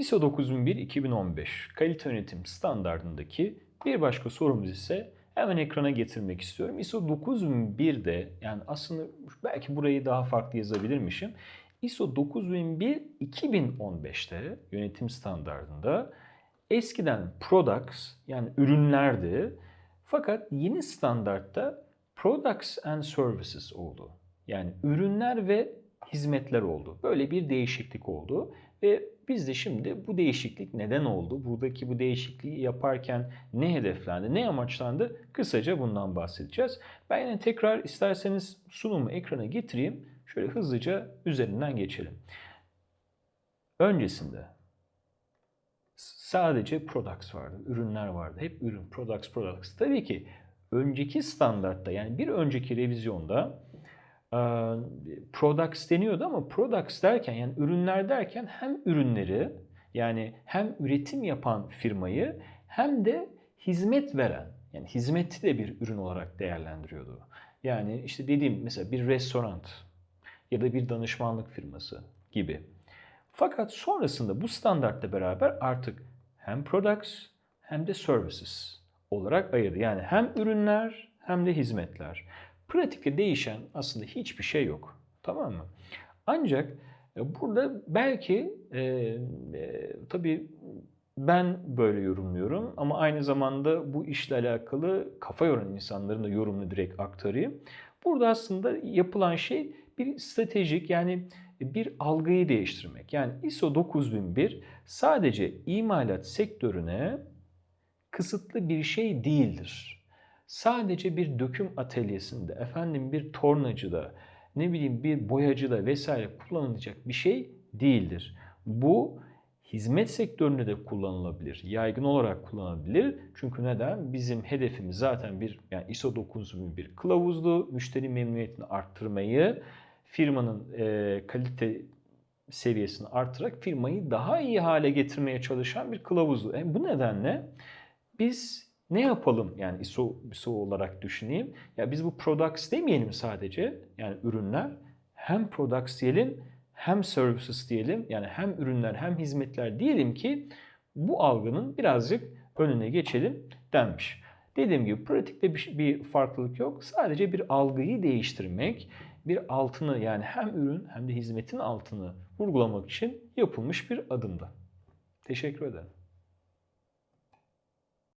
ISO 9001-2015 kalite yönetim standartındaki bir başka sorumuz ise hemen ekrana getirmek istiyorum. ISO 9001'de yani aslında belki burayı daha farklı yazabilirmişim. ISO 9001-2015'te yönetim standartında eskiden products yani ürünlerdi. Fakat yeni standartta products and services oldu. Yani ürünler ve hizmetler oldu. Böyle bir değişiklik oldu ve biz de şimdi bu değişiklik neden oldu? Buradaki bu değişikliği yaparken ne hedeflendi, ne amaçlandı? Kısaca bundan bahsedeceğiz. Ben yine tekrar isterseniz sunumu ekrana getireyim. Şöyle hızlıca üzerinden geçelim. Öncesinde sadece products vardı, ürünler vardı. Hep ürün, products, products. Tabii ki önceki standartta yani bir önceki revizyonda products deniyordu ama products derken yani ürünler derken hem ürünleri yani hem üretim yapan firmayı hem de hizmet veren yani hizmeti de bir ürün olarak değerlendiriyordu. Yani işte dediğim mesela bir restoran ya da bir danışmanlık firması gibi. Fakat sonrasında bu standartla beraber artık hem products hem de services olarak ayırdı. Yani hem ürünler hem de hizmetler. Pratikte değişen aslında hiçbir şey yok. Tamam mı? Ancak e, burada belki e, e, tabii ben böyle yorumluyorum ama aynı zamanda bu işle alakalı kafa yoran insanların da yorumunu direkt aktarayım. Burada aslında yapılan şey bir stratejik yani bir algıyı değiştirmek. Yani ISO 9001 sadece imalat sektörüne kısıtlı bir şey değildir. Sadece bir döküm atölyesinde, efendim bir tornacıda, ne bileyim bir boyacıda vesaire kullanılacak bir şey değildir. Bu hizmet sektöründe de kullanılabilir. Yaygın olarak kullanılabilir. Çünkü neden? Bizim hedefimiz zaten bir yani ISO 9001 kılavuzlu müşteri memnuniyetini arttırmayı, firmanın e, kalite seviyesini artırarak firmayı daha iyi hale getirmeye çalışan bir kılavuzlu. E, bu nedenle biz ne yapalım yani ISO, ISO olarak düşüneyim. Ya biz bu products demeyelim sadece yani ürünler. Hem products diyelim hem services diyelim. Yani hem ürünler hem hizmetler diyelim ki bu algının birazcık önüne geçelim denmiş. Dediğim gibi pratikte bir, bir farklılık yok. Sadece bir algıyı değiştirmek, bir altını yani hem ürün hem de hizmetin altını vurgulamak için yapılmış bir adımdı. Teşekkür ederim.